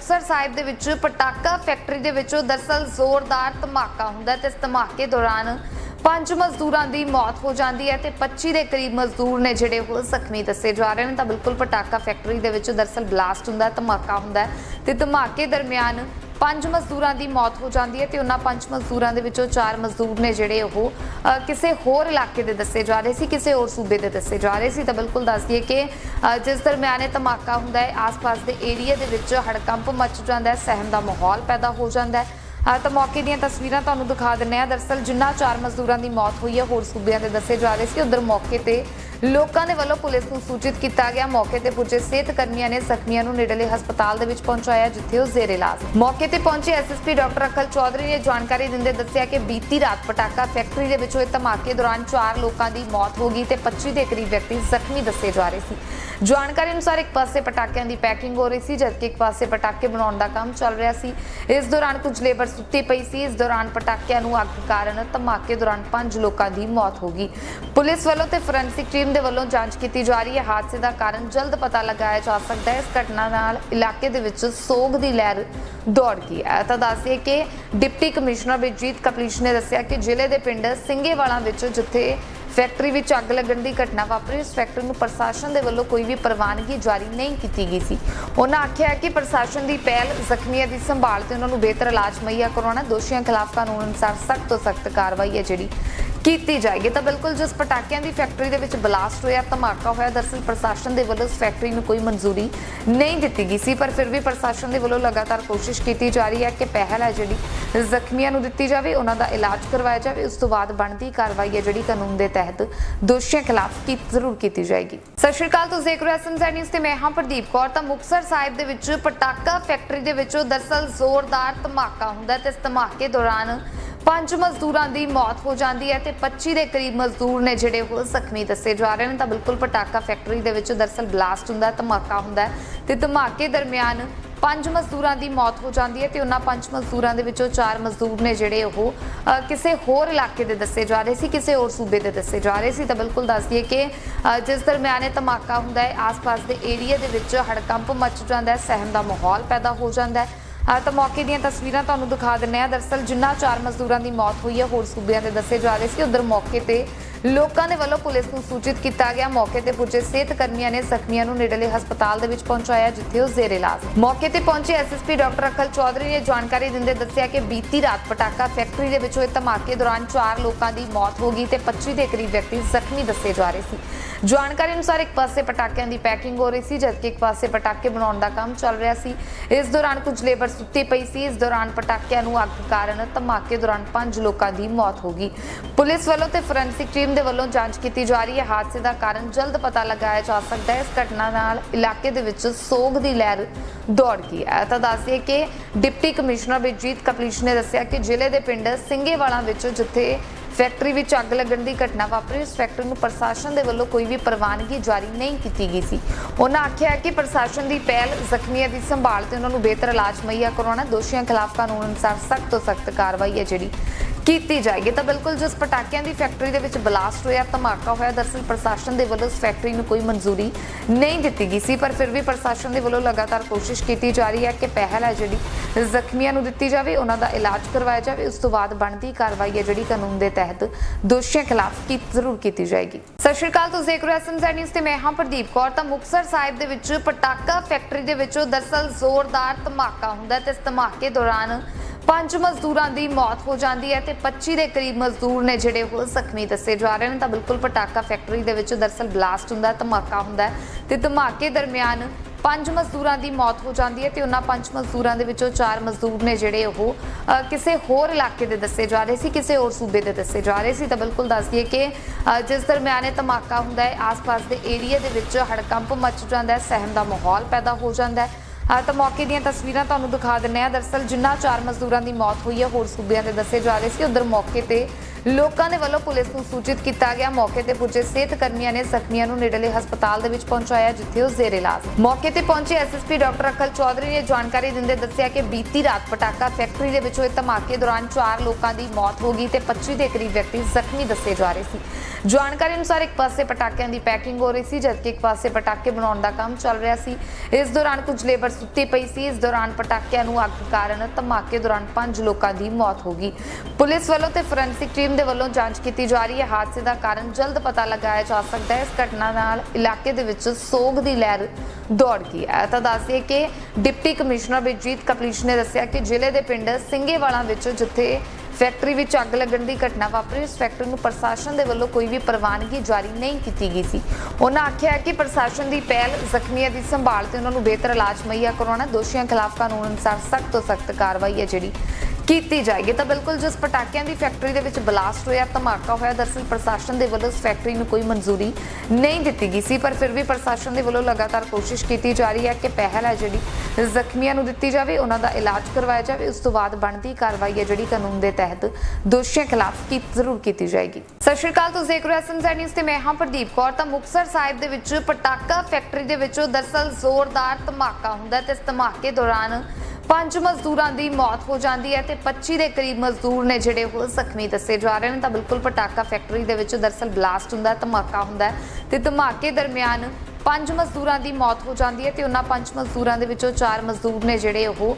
ਮੁਕਤਸਰ ਸਾਹਿਬ ਦੇ ਵਿੱਚ ਪਟਾਕਾ ਫੈਕਟਰੀ ਦੇ ਵਿੱਚੋਂ ਦਰਸਲ ਜ਼ੋਰਦਾਰ ਧਮਾਕਾ ਹੁੰਦਾ ਤੇ ਇਸ ਧਮਾਕੇ ਦੌਰਾਨ ਪੰਜ ਮਜ਼ਦੂਰਾਂ ਦੀ ਮੌਤ ਹੋ ਜਾਂਦੀ ਹੈ ਤੇ 25 ਦੇ ਕਰੀਬ ਮਜ਼ਦੂਰ ਨੇ ਜਿਹੜੇ ਉਹ ਜ਼ਖਮੀ ਦੱਸੇ ਜਾ ਰਹੇ ਨੇ। ਤਾਂ ਬਿਲਕੁਲ ਪਟਾਕਾ ਫੈਕਟਰੀ ਦੇ ਵਿੱਚ ਦਰਸਲ ਬਲਾਸਟ ਹੁੰਦਾ ਧਮਾਕਾ ਹੁੰਦਾ ਤੇ ਧਮਾਕੇ ਦਰਮਿਆਨ ਪੰਜ ਮਜ਼ਦੂਰਾਂ ਦੀ ਮੌਤ ਹੋ ਜਾਂਦੀ ਹੈ ਤੇ ਉਹਨਾਂ ਪੰਜ ਮਜ਼ਦੂਰਾਂ ਦੇ ਵਿੱਚੋਂ ਚਾਰ ਮਜ਼ਦੂਰ ਨੇ ਜਿਹੜੇ ਉਹ ਕਿਸੇ ਹੋਰ ਇਲਾਕੇ ਦੇ ਦੱਸੇ ਜਾ ਰਹੇ ਸੀ, ਕਿਸੇ ਹੋਰ ਸੂਬੇ ਦੇ ਦੱਸੇ ਜਾ ਰਹੇ ਸੀ। ਤਾਂ ਬਿਲਕੁਲ ਦੱਸ ਦਈਏ ਕਿ ਜਿਸ ਦਰਮਿਆਨ ਇਹ ਧਮਾਕਾ ਹੁੰਦਾ ਹੈ, ਆਸ-ਪਾਸ ਦੇ ਏਰੀਆ ਦੇ ਵਿੱਚ ਹੜਕੰਪ ਮਚ ਜਾਂਦਾ ਹੈ, ਸਹਿਮ ਦਾ ਮਾਹੌਲ ਪੈਦਾ ਹੋ ਜਾਂਦਾ ਹੈ। ਤਾਂ ਮੌਕੇ ਦੀਆਂ ਤਸਵੀਰਾਂ ਤੁਹਾਨੂੰ ਦਿਖਾ ਦਿੰਨੇ ਆ ਦਰਸਲ ਜਿੰਨਾ ਚਾਰ ਮਜ਼ਦੂਰਾਂ ਦੀ ਮੌਤ ਹੋਈ ਹੈ, ਹੋਰ ਸੂਬਿਆਂ ਦੇ ਦੱਸੇ ਜਾ ਰਹੇ ਸੀ, ਉਧਰ ਮੌਕੇ ਤੇ ਲੋਕਾਂ ਦੇ ਵੱਲੋਂ ਪੁਲਿਸ ਨੂੰ ਸੂਚਿਤ ਕੀਤਾ ਗਿਆ। ਮੌਕੇ ਤੇ ਪੁੱਜੇ ਸਿਹਤ ਕਰਮੀਆਂ ਨੇ ਜ਼ਖਮੀਆਂ ਨੂੰ ਨੇੜਲੇ ਹਸਪਤਾਲ ਦੇ ਵਿੱਚ ਪਹੁੰਚਾਇਆ, ਜਿੱਥੇ ਉਹ ਜ਼ੇਰ ਇਲਾਜ। ਮੌਕੇ ਤੇ ਪਹੁੰਚੇ ਐਸਐਸਪੀ ਡਾਕਟਰ ਅਖਲ ਚੌਧਰੀ ਨੇ ਜਾਣਕਾਰੀ ਦਿੰਦੇ ਦੱਸਿਆ ਕਿ ਬੀਤੀ ਰਾਤ ਪਟਾਕਾ ਫੈਕਟਰੀ ਦੇ ਵਿੱਚ ਹੋਏ ਧਮਾਕੇ ਦੌਰਾਨ ਚਾਰ ਲੋਕਾਂ ਦੀ ਮੌਤ ਹੋ ਗਈ ਤੇ 25 ਦੇ ਕਰੀਬ ਵਿਅਕਤੀ ਜ਼ਖਮੀ ਦੱਸੇ ਜਾ ਰਹੇ ਸੀ। ਜਾਣਕਾਰੀ ਅਨੁਸਾਰ ਇੱਕ ਪਾਸੇ ਪਟਾਕਿਆਂ ਦੀ ਪੈਕਿੰਗ ਹੋ ਰਹੀ ਸੀ, ਜਦਕਿ ਇੱਕ ਪਾਸੇ ਪਟਾਕੇ ਬਣਾਉਣ ਦਾ ਕੰਮ ਚੱਲ ਰਿਹਾ ਸੀ। ਇਸ ਦੌਰਾਨ ਕੁਝ ਲੇਬਰ ਸੁੱਤੀ ਪਈ ਸੀ। ਇਸ ਦੌਰਾਨ ਪਟਾਕਿਆਂ ਨੂੰ ਅੱਗ ਕਾਰਨ ਧਮਾਕੇ ਦੌਰਾਨ ਪੰਜ ਲੋਕਾਂ ਦੀ ਮੌਤ ਹੋ ਗਈ। ਪੁਲਿਸ ਵੱਲੋਂ ਤੇ ਫੋਰੈਂਸਿਕ ਟੀਮ ਦੇ ਵੱਲੋਂ ਜਾਂਚ ਕੀਤੀ ਜਾ ਰਹੀ ਹੈ। ਹਾਦਸੇ ਦਾ ਕਾਰਨ ਜਲਦ ਪਤਾ ਲਗਾਇਆ ਜਾ ਸਕਦਾ ਹੈ। ਇਸ ਘਟਨਾ ਨਾਲ ਇਲਾਕੇ ਦੇ ਵਿੱਚ ਸੋਗ ਦੀ ਲਹਿਰ ਦੌੜ ਗਈ ਹੈ। ਤਾਂ ਦੱਸਦੇ ਕਿ ਡਿਪਟੀ ਕਮਿਸ਼ਨਰ ਬਿਜੀਤ ਕਪਲੀਸ਼ ਨੇ ਦੱਸਿਆ ਕਿ ਜ਼ਿਲ੍ਹੇ ਦੇ ਪਿੰਡ ਸਿੰਘੇਵਾਲਾ ਵਿੱਚ ਜਿੱਥੇ ਫੈਕਟਰੀ ਵਿੱਚ ਅੱਗ ਲੱਗਣ ਦੀ ਘਟਨਾ ਵਾਪਰੀ, ਉਸ ਫੈਕਟਰੀ ਨੂੰ ਪ੍ਰਸ਼ਾਸਨ ਦੇ ਵੱਲੋਂ ਕੋਈ ਵੀ ਪ੍ਰਵਾਨਗੀ ਜਾਰੀ ਨਹੀਂ ਕੀਤੀ ਗਈ ਸੀ। ਉਹਨਾਂ ਆਖਿਆ ਕਿ ਪ੍ਰਸ਼ਾਸਨ ਦੀ ਪਹਿਲ ਜ਼ਖਮੀਆਂ ਦੀ ਸੰਭਾਲ ਤੇ ਉਹਨਾਂ ਨੂੰ ਬਿਹਤਰ ਇਲਾਜ ਮੁਹੱਈਆ ਕਰਵਾਉਣਾ, ਦੋਸ਼ੀਆਂ ਖਿਲਾਫ ਕਾਨੂੰਨ ਅਨੁਸਾਰ ਸਖਤ ਤੋਂ ਸਖਤ ਕਾਰਵਾਈ ਹੈ ਜਿਹੜੀ ਕੀਤੀ ਜਾਏਗੀ। ਤਾਂ ਬਿਲਕੁਲ ਜਿਸ ਪਟਾਕਿਆਂ ਦੀ ਫੈਕਟਰੀ ਦੇ ਵਿੱਚ ਬਲਾਸਟ ਹੋਇਆ, ਧਮਾਕਾ ਹੋਇਆ, ਦਰਸਲ ਪ੍ਰਸ਼ਾਸਨ ਦੇ ਵੱਲੋਂ ਇਸ ਫੈਕਟਰੀ ਨੂੰ ਕੋਈ ਮਨਜ਼ੂਰੀ ਨਹੀਂ ਦਿੱਤੀ ਗਈ ਸੀ, ਪਰ ਫਿਰ ਵੀ ਪ੍ਰਸ਼ਾਸਨ ਦੇ ਵੱਲੋਂ ਲਗਾਤਾਰ ਕੋਸ਼ਿਸ਼ ਕੀਤੀ ਜਾ ਰਹੀ ਹੈ ਕਿ ਪਹਿਲ ਹੈ ਜਿਹੜੀ ਜ਼ਖਮੀਆਂ ਨੂੰ ਦਿੱਤੀ ਜਾਵੇ, ਉਹਨਾਂ ਦਾ ਇਲਾਜ ਕਰਵਾਇਆ ਜਾਵੇ। ਉਸ ਤੋਂ ਬਾਅਦ ਬਣਦੀ ਕਾਰਵਾਈ ਹੈ ਜਿਹੜੀ ਕਾਨੂੰਨ ਦੇ ਤਹਿਤ ਦੋਸ਼ੀਆਂ ਖਿਲਾਫ ਕੀ ਜ਼ਰੂਰ ਕੀਤੀ ਜਾਏਗੀ। ਸਤਿ ਸ਼੍ਰੀ ਅਕਾਲ, ਤੁਸੀਂ ਦੇਖ ਰਹੇ ਹੋ ਨਿਊਜ਼ ਤੇ ਮੈਂ ਹਾਂ ਪ੍ਰਦੀਪ ਕੌਰ। ਤਾਂ ਮੁਕਤਸਰ ਸਾਹਿਬ ਦੇ ਵਿੱਚ ਪਟਾਕਾ ਫੈਕਟਰੀ ਦੇ ਵਿੱਚੋਂ ਦਰਸਲ ਜ਼ੋਰਦਾਰ ਧਮਾਕਾ ਹੁੰਦਾ ਤੇ ਇਸ ਧਮਾਕੇ ਦੌਰਾਨ ਪੰਜ ਮਜ਼ਦੂਰਾਂ ਦੀ ਮੌਤ ਹੋ ਜਾਂਦੀ ਹੈ ਤੇ 25 ਦੇ ਕਰੀਬ ਮਜ਼ਦੂਰ ਨੇ ਜਿਹੜੇ ਉਹ ਜ਼ਖਮੀ ਦੱਸੇ ਜਾ ਰਹੇ ਨੇ। ਤਾਂ ਬਿਲਕੁਲ ਪਟਾਕਾ ਫੈਕਟਰੀ ਦੇ ਵਿੱਚ ਦਰਸਲ ਬਲਾਸਟ ਹੁੰਦਾ ਧਮਾਕਾ ਹੁੰਦਾ ਹੈ ਤੇ ਧਮਾਕੇ ਦਰਮਿਆਨ ਪੰਜ ਮਜ਼ਦੂਰਾਂ ਦੀ ਮੌਤ ਹੋ ਜਾਂਦੀ ਹੈ ਤੇ ਉਹਨਾਂ ਪੰਜ ਮਜ਼ਦੂਰਾਂ ਦੇ ਵਿੱਚੋਂ ਚਾਰ ਮਜ਼ਦੂਰ ਨੇ ਜਿਹੜੇ ਉਹ ਕਿਸੇ ਹੋਰ ਇਲਾਕੇ ਦੇ ਦੱਸੇ ਜਾ ਰਹੇ ਸੀ, ਕਿਸੇ ਹੋਰ ਸੂਬੇ ਦੇ ਦੱਸੇ ਜਾ ਰਹੇ ਸੀ। ਤਾਂ ਬਿਲਕੁਲ ਦੱਸ ਦਈਏ ਕਿ ਜਿਸ ਦਰਮਿਆਨ ਇਹ ਧਮਾਕਾ ਹੁੰਦਾ ਹੈ, ਆਸ-ਪਾਸ ਦੇ ਏਰੀਆ ਦੇ ਵਿੱਚ ਹੜਕੰਪ ਮਚ ਜਾਂਦਾ ਹੈ, ਸਹਿਮ ਦਾ ਮਾਹੌਲ ਪੈਦਾ ਹੋ ਜਾਂਦਾ ਹੈ। ਤਾਂ ਮੌਕੇ ਦੀਆਂ ਤਸਵੀਰਾਂ ਤੁਹਾਨੂੰ ਦਿਖਾ ਦਿੰਨੇ ਆ ਦਰਸਲ ਜਿੰਨਾ ਚਾਰ ਮਜ਼ਦੂਰਾਂ ਦੀ ਮੌਤ ਹੋਈ ਹੈ, ਹੋਰ ਸੂਬਿਆਂ ਦੇ ਦੱਸੇ ਜਾ ਰਹੇ ਸੀ। ਉਧਰ ਮੌਕੇ ਤੇ ਲੋਕਾਂ ਦੇ ਵੱਲੋਂ ਪੁਲਿਸ ਨੂੰ ਸੂਚਿਤ ਕੀਤਾ ਗਿਆ। ਮੌਕੇ ਤੇ ਪੁੱਜੇ ਸਿਹਤ ਕਰਮੀਆਂ ਨੇ ਜ਼ਖਮੀਆਂ ਨੂੰ ਨੇੜਲੇ ਹਸਪਤਾਲ ਦੇ ਵਿੱਚ ਪਹੁੰਚਾਇਆ, ਜਿੱਥੇ ਉਹ ਜ਼ੇਰ ਇਲਾਜ ਮੌਕੇ ਤੇ ਪਹੁੰਚੇ ਐਸਐਸਪੀ ਡਾਕਟਰ ਅਖਲ ਚੌਧਰੀ ਨੇ ਜਾਣਕਾਰੀ ਦਿੰਦੇ ਦੱਸਿਆ ਕਿ ਬੀਤੀ ਰਾਤ ਪਟਾਕਾ ਫੈਕਟਰੀ ਦੇ ਵਿੱਚ ਹੋਏ ਧਮਾਕੇ ਦੌਰਾਨ ਚਾਰ ਲੋਕਾਂ ਦੀ ਮੌਤ ਹੋ ਗਈ ਤੇ 25 ਦੇ ਕਰੀਬ ਵਿਅਕਤੀ ਜ਼ਖਮੀ ਦੱਸੇ ਜਾ ਰਹੇ ਸੀ। ਜਾਣਕਾਰੀ ਅਨੁਸਾਰ ਇੱਕ ਪਾਸੇ ਪਟਾਕਿਆਂ ਦੀ ਪੈਕਿੰਗ ਹੋ ਰਹੀ ਸੀ, ਜਦਕਿ ਇੱਕ ਪਾਸੇ ਪਟਾਕੇ ਬਣਾਉਣ ਦਾ ਕੰਮ ਚੱਲ ਰਿਹਾ ਸੀ। ਇਸ ਦੌਰਾਨ ਕੁਝ ਲੇਬਰ ਸੁੱਤੀ ਪਈ ਸੀ। ਇਸ ਦੌਰਾਨ ਪਟਾਕਿਆਂ ਨੂੰ ਅੱਗ ਕਾਰਨ ਧਮਾਕੇ ਦੌਰਾਨ ਪੰਜ ਲੋਕਾਂ ਦੀ ਮੌਤ ਹੋ ਗਈ। ਪੁਲਿਸ ਵੱਲੋਂ ਤੇ ਫੋਰੈਂਸਿਕ ਟੀਮ ਦੇ ਵੱਲੋਂ ਜਾਂਚ ਕੀਤੀ ਜਾ ਰਹੀ ਹੈ। ਹਾਦਸੇ ਦਾ ਕਾਰਨ ਜਲਦ ਪਤਾ ਲਗਾਇਆ ਜਾ ਸਕਦਾ ਹੈ। ਇਸ ਘਟਨਾ ਨਾਲ ਇਲਾਕੇ ਦੇ ਵਿੱਚ ਸੋਗ ਦੀ ਲਹਿਰ ਦੌੜ ਗਈ ਹੈ। ਤਾਂ ਦੱਸਦੇ ਕਿ ਡਿਪਟੀ ਕਮਿਸ਼ਨਰ ਬਿਜੀਤ ਕਪਲੀਸ਼ ਨੇ ਦੱਸਿਆ ਕਿ ਜ਼ਿਲ੍ਹੇ ਦੇ ਪਿੰਡ ਸਿੰਘੇਵਾਲਾ ਵਿੱਚ ਜਿੱਥੇ ਫੈਕਟਰੀ ਵਿੱਚ ਅੱਗ ਲੱਗਣ ਦੀ ਘਟਨਾ ਵਾਪਰੀ, ਉਸ ਫੈਕਟਰੀ ਨੂੰ ਪ੍ਰਸ਼ਾਸਨ ਦੇ ਵੱਲੋਂ ਕੋਈ ਵੀ ਪ੍ਰਵਾਨਗੀ ਜਾਰੀ ਨਹੀਂ ਕੀਤੀ ਗਈ ਸੀ। ਉਹਨਾਂ ਆਖਿਆ ਕਿ ਪ੍ਰਸ਼ਾਸਨ ਦੀ ਪਹਿਲ ਜ਼ਖਮੀਆਂ ਦੀ ਸੰਭਾਲ ਤੇ ਉਹਨਾਂ ਨੂੰ ਬਿਹਤਰ ਇਲਾਜ ਮੁਹੱਈਆ ਕਰਵਾਉਣਾ ਦੋਸ਼ੀਆਂ ਖਿਲਾਫ ਕਾਨੂੰਨ ਅਨੁਸਾਰ ਸਖਤ ਤੋਂ ਸਖਤ ਕਾਰਵਾਈ ਹੈ ਜਿਹੜੀ ਕੀਤੀ ਜਾਏਗੀ। ਤਾਂ ਬਿਲਕੁਲ ਜਿਸ ਪਟਾਕਿਆਂ ਦੀ ਫੈਕਟਰੀ ਦੇ ਵਿੱਚ ਬਲਾਸਟ ਹੋਇਆ, ਧਮਾਕਾ ਹੋਇਆ, ਦਰਸਲ ਪ੍ਰਸ਼ਾਸਨ ਦੇ ਵੱਲੋਂ ਇਸ ਫੈਕਟਰੀ ਨੂੰ ਕੋਈ ਮਨਜ਼ੂਰੀ ਨਹੀਂ ਦਿੱਤੀ ਗਈ ਸੀ, ਪਰ ਫਿਰ ਵੀ ਪ੍ਰਸ਼ਾਸਨ ਦੇ ਵੱਲੋਂ ਲਗਾਤਾਰ ਕੋਸ਼ਿਸ਼ ਕੀਤੀ ਜਾ ਰਹੀ ਹੈ ਕਿ ਪਹਿਲ ਹੈ ਜਿਹੜੀ ਜ਼ਖਮੀਆਂ ਨੂੰ ਦਿੱਤੀ ਜਾਵੇ, ਉਹਨਾਂ ਦਾ ਇਲਾਜ ਕਰਵਾਇਆ ਜਾਵੇ। ਉਸ ਤੋਂ ਬਾਅਦ ਬਣਦੀ ਕਾਰਵਾਈ ਹੈ ਜਿਹੜੀ ਕਾਨੂੰਨ ਦੇ ਤਹਿਤ ਦੋਸ਼ੀਆਂ ਖਿਲਾਫ ਕੀ ਜ਼ਰੂਰ ਕੀਤੀ ਜਾਏਗੀ। ਸਤਿ ਸ਼੍ਰੀ ਅਕਾਲ, ਤੁਸੀਂ ਦੇਖ ਰਹੇ ਹੋ ਐਸਐਮਜ਼ੈਡ ਨਿਊਜ਼ ਤੇ ਮੈਂ ਹਾਂ ਪ੍ਰਦੀਪ ਕੌਰ। ਤਾਂ ਮੁਕਤਸਰ ਸਾਹਿਬ ਦੇ ਵਿੱਚ ਪਟਾਕਾ ਫੈਕਟਰੀ ਦੇ ਵਿੱਚੋਂ ਦਰਸਲ ਜ਼ੋਰਦਾਰ ਧਮਾਕਾ ਹੁੰਦਾ ਹੈ ਤੇ ਇਸ ਧਮਾਕੇ ਦੌਰਾਨ ਪੰਜ ਮਜ਼ਦੂਰਾਂ ਦੀ ਮੌਤ ਹੋ ਜਾਂਦੀ ਹੈ ਤੇ 25 ਦੇ ਕਰੀਬ ਮਜ਼ਦੂਰ ਨੇ ਜਿਹੜੇ ਉਹ ਜ਼ਖਮੀ ਦੱਸੇ ਜਾ ਰਹੇ ਨੇ। ਤਾਂ ਬਿਲਕੁਲ ਪਟਾਕਾ ਫੈਕਟਰੀ ਦੇ ਵਿੱਚ ਦਰਸਲ ਬਲਾਸਟ ਹੁੰਦਾ, ਧਮਾਕਾ ਹੁੰਦਾ ਹੈ ਤੇ ਧਮਾਕੇ ਦਰਮਿਆਨ ਪੰਜ ਮਜ਼ਦੂਰਾਂ ਦੀ ਮੌਤ ਹੋ ਜਾਂਦੀ ਹੈ ਤੇ ਉਹਨਾਂ ਪੰਜ ਮਜ਼ਦੂਰਾਂ ਦੇ ਵਿੱਚੋਂ ਚਾਰ ਮਜ਼ਦੂਰ ਨੇ ਜਿਹੜੇ ਉਹ ਕਿਸੇ ਹੋਰ ਇਲਾਕੇ ਦੇ ਦੱਸੇ ਜਾ ਰਹੇ ਸੀ, ਕਿਸੇ ਹੋਰ ਸੂਬੇ ਦੇ ਦੱਸੇ ਜਾ ਰਹੇ ਸੀ। ਤਾਂ ਬਿਲਕੁਲ ਦੱਸ ਦਈਏ ਕਿ ਜਿਸ ਦਰਮਿਆਨ ਇਹ ਧਮਾਕਾ ਹੁੰਦਾ ਹੈ, ਆਸ-ਪਾਸ ਦੇ ਏਰੀਆ ਦੇ ਵਿੱਚ ਹੜਕੰਪ ਮਚ ਜਾਂਦਾ ਹੈ, ਸਹਿਮ ਦਾ ਮਾਹੌਲ ਪੈਦਾ ਹੋ ਜਾਂਦਾ ਹੈ। ਤਾਂ ਮੌਕੇ ਦੀਆਂ ਤਸਵੀਰਾਂ ਤੁਹਾਨੂੰ ਦਿਖਾ ਦਿੰਨੇ ਆ ਦਰਸਲ ਜਿੰਨਾ ਚਾਰ ਮਜ਼ਦੂਰਾਂ ਦੀ ਮੌਤ ਹੋਈ ਹੈ, ਹੋਰ ਸੂਬਿਆਂ ਦੇ ਦੱਸੇ ਜਾ ਰਹੇ ਸੀ। ਉਧਰ ਮੌਕੇ ਤੇ ਲੋਕਾਂ ਦੇ ਵੱਲੋਂ ਪੁਲਿਸ ਨੂੰ ਸੂਚਿਤ ਕੀਤਾ ਗਿਆ। ਮੌਕੇ ਤੇ ਪੁੱਜੇ ਸਿਹਤ ਕਰਮੀਆਂ ਨੇ ਜ਼ਖਮੀਆਂ ਨੂੰ ਨੇੜਲੇ ਹਸਪਤਾਲ ਦੇ ਵਿੱਚ ਪਹੁੰਚਾਇਆ, ਜਿੱਥੇ ਉਹ ਜ਼ੇਰ ਇਲਾਜ ਮੌਕੇ ਤੇ ਪਹੁੰਚੇ ਐਸਐਸਪੀ ਡਾਕਟਰ ਅਖਲ ਚੌਧਰੀ ਨੇ ਜਾਣਕਾਰੀ ਦਿੰਦੇ ਦੱਸਿਆ ਕਿ ਬੀਤੀ ਰਾਤ ਪਟਾਕਾ ਫੈਕਟਰੀ ਦੇ ਵਿੱਚ ਹੋਏ ਧਮਾਕੇ ਦੌਰਾਨ 4 ਲੋਕਾਂ ਦੀ ਮੌਤ ਹੋ ਗਈ ਤੇ 25 ਦੇ ਕਰੀਬ ਵਿਅਕਤੀ ਜ਼ਖਮੀ ਦੱਸੇ ਜਾ ਰਹੇ ਸੀ। ਜਾਣਕਾਰੀ ਅਨੁਸਾਰ ਇੱਕ ਪਾਸੇ ਪਟਾਕਿਆਂ ਦੀ ਪੈਕਿੰਗ ਹੋ ਰਹੀ ਸੀ, ਜਦਕਿ ਇੱਕ ਪਾਸੇ ਪਟਾਕੇ ਬਣਾਉਣ ਦਾ ਕੰਮ ਚੱਲ ਰਿਹਾ ਸੀ। ਇਸ ਦੌਰਾਨ ਕੁਝ ਲੇਬਰ ਸੁੱਤੀ ਪਈ ਸੀ। ਇਸ ਦੌਰਾਨ ਪਟਾਕਿਆਂ ਨੂੰ ਅੱਗ ਕਾਰਨ ਧਮਾਕੇ ਦੌਰਾਨ 5 ਲੋਕਾਂ ਦੀ ਮੌਤ ਹੋ ਗਈ। ਪੁਲਿਸ ਵੱਲੋਂ ਤੇ ਫੋਰੈਂਸਿਕ ਟੀਮ ਦੇ ਵੱਲੋਂ ਜਾਂਚ ਕੀਤੀ ਜਾ ਰਹੀ ਹੈ। ਹਾਦਸੇ ਦਾ ਕਾਰਨ ਜਲਦ ਪਤਾ ਲਗਾਇਆ ਜਾ ਸਕਦਾ ਹੈ। ਇਸ ਘਟਨਾ ਨਾਲ ਇਲਾਕੇ ਦੇ ਵਿੱਚ ਸੋਗ ਦੀ ਲਹਿਰ ਦੌੜ ਗਈ ਹੈ। ਤਾਂ ਦੱਸਿਏ ਕਿ ਡਿਪਟੀ ਕਮਿਸ਼ਨਰ ਬਿਜੀਤ ਕਪਲੀਸ਼ ਨੇ ਦੱਸਿਆ ਕਿ ਜ਼ਿਲ੍ਹੇ ਦੇ ਪਿੰਡ ਸਿੰਘੇਵਾਲਾ ਵਿੱਚ ਜਿੱਥੇ ਫੈਕਟਰੀ ਵਿੱਚ ਅੱਗ ਲੱਗਣ ਦੀ ਘਟਨਾ ਵਾਪਰੀ, ਉਸ ਫੈਕਟਰੀ ਨੂੰ ਪ੍ਰਸ਼ਾਸਨ ਦੇ ਵੱਲੋਂ ਕੋਈ ਵੀ ਪ੍ਰਵਾਨਗੀ ਜਾਰੀ ਨਹੀਂ ਕੀਤੀ ਗਈ ਸੀ। ਉਹਨਾਂ ਆਖਿਆ ਕਿ ਪ੍ਰਸ਼ਾਸਨ ਦੀ ਪਹਿਲ ਜ਼ਖਮੀਆਂ ਦੀ ਸੰਭਾਲ ਤੇ ਉਹਨਾਂ ਨੂੰ ਬਿਹਤਰ ਇਲਾਜ ਮੁਹੱਈਆ ਕਰਵਾਉਣਾ ਦੋਸ਼ੀਆਂ ਖਿਲਾਫ ਕਾਨੂੰਨ ਅਨੁਸਾਰ ਸਖਤ ਤੋਂ ਸਖਤ ਕਾਰਵਾਈ ਹੈ ਜਿਹੜੀ ਕੀਤੀ ਜਾਏਗੀ। ਤਾਂ ਬਿਲਕੁਲ ਜਿਸ ਪਟਾਕਿਆਂ ਦੀ ਫੈਕਟਰੀ ਦੇ ਵਿੱਚ ਬਲਾਸਟ ਹੋਇਆ, ਧਮਾਕਾ ਹੋਇਆ ਦਰਅਸਲ ਪ੍ਰਸ਼ਾਸਨ ਦੇ ਵੱਲੋਂ ਇਸ ਫੈਕਟਰੀ ਨੂੰ ਕੋਈ ਮਨਜ਼ੂਰੀ ਨਹੀਂ ਦਿੱਤੀ ਗਈ ਸੀ, ਪਰ ਫਿਰ ਵੀ ਪ੍ਰਸ਼ਾਸਨ ਦੇ ਵੱਲੋਂ ਲਗਾਤਾਰ ਕੋਸ਼ਿਸ਼ ਕੀਤੀ ਜਾ ਰਹੀ ਹੈ ਕਿ ਪਹਿਲ ਹੈ ਜਿਹੜੀ ਜ਼ਖਮੀਆਂ ਨੂੰ ਦਿੱਤੀ ਜਾਵੇ, ਉਹਨਾਂ ਦਾ ਇਲਾਜ ਕਰਵਾਇਆ ਜਾਵੇ। ਉਸ ਤੋਂ ਬਾਅਦ ਬਣਦੀ ਕਾਰਵਾਈ ਹੈ ਜਿਹੜੀ ਕਾਨੂੰਨ ਦੇ ਤਹਿਤ ਦੋਸ਼ੀਆਂ ਖਿਲਾਫ ਕੀ, ਜ਼ਰੂਰ ਕੀਤੀ ਜਾਏਗੀ। ਸਤਿ ਸ਼੍ਰੀ ਅਕਾਲ, ਤੁਸੀਂ ਦੇਖ ਰਹੇ ਹੋ ਐਸਐਮਜ਼ੈਡ ਨਿਊਜ਼ ਤੇ ਮੈਂ ਹਾਂ ਪ੍ਰਦੀਪ ਕੌਰ। ਤਾਂ ਮੁਕਤਸਰ ਸਾਹਿਬ ਦੇ ਵਿੱਚ ਪਟਾਕਾ ਫੈਕਟਰੀ ਦੇ ਵਿੱਚੋਂ ਦਰਸਲ ਜ਼ੋਰਦਾਰ ਧਮਾਕਾ ਹੁੰਦਾ ਤੇ ਇਸ ਧਮਾਕੇ ਦੌਰਾਨ ਪੰਜ ਮਜ਼ਦੂਰਾਂ ਦੀ ਮੌਤ ਹੋ ਜਾਂਦੀ ਹੈ ਤੇ 25 ਦੇ ਕਰੀਬ ਮਜ਼ਦੂਰ ਨੇ ਜਿਹੜੇ ਉਹ ਜ਼ਖਮੀ ਦੱਸੇ ਜਾ ਰਹੇ ਨੇ ਤਾਂ ਬਿਲਕੁਲ ਪਟਾਕਾ ਫੈਕਟਰੀ ਦੇ ਵਿੱਚ ਦਰਅਸਲ ਬਲਾਸਟ ਹੁੰਦਾ ਧਮਾਕਾ ਹੁੰਦਾ ਹੈ ਤੇ ਧਮਾਕੇ ਦਰਮਿਆਨ ਪੰਜ ਮਜ਼ਦੂਰਾਂ ਦੀ ਮੌਤ ਹੋ ਜਾਂਦੀ ਹੈ ਤੇ ਉਹਨਾਂ ਪੰਜ ਮਜ਼ਦੂਰਾਂ ਦੇ ਵਿੱਚੋਂ ਚਾਰ ਮਜ਼ਦੂਰ ਨੇ ਜਿਹੜੇ ਉਹ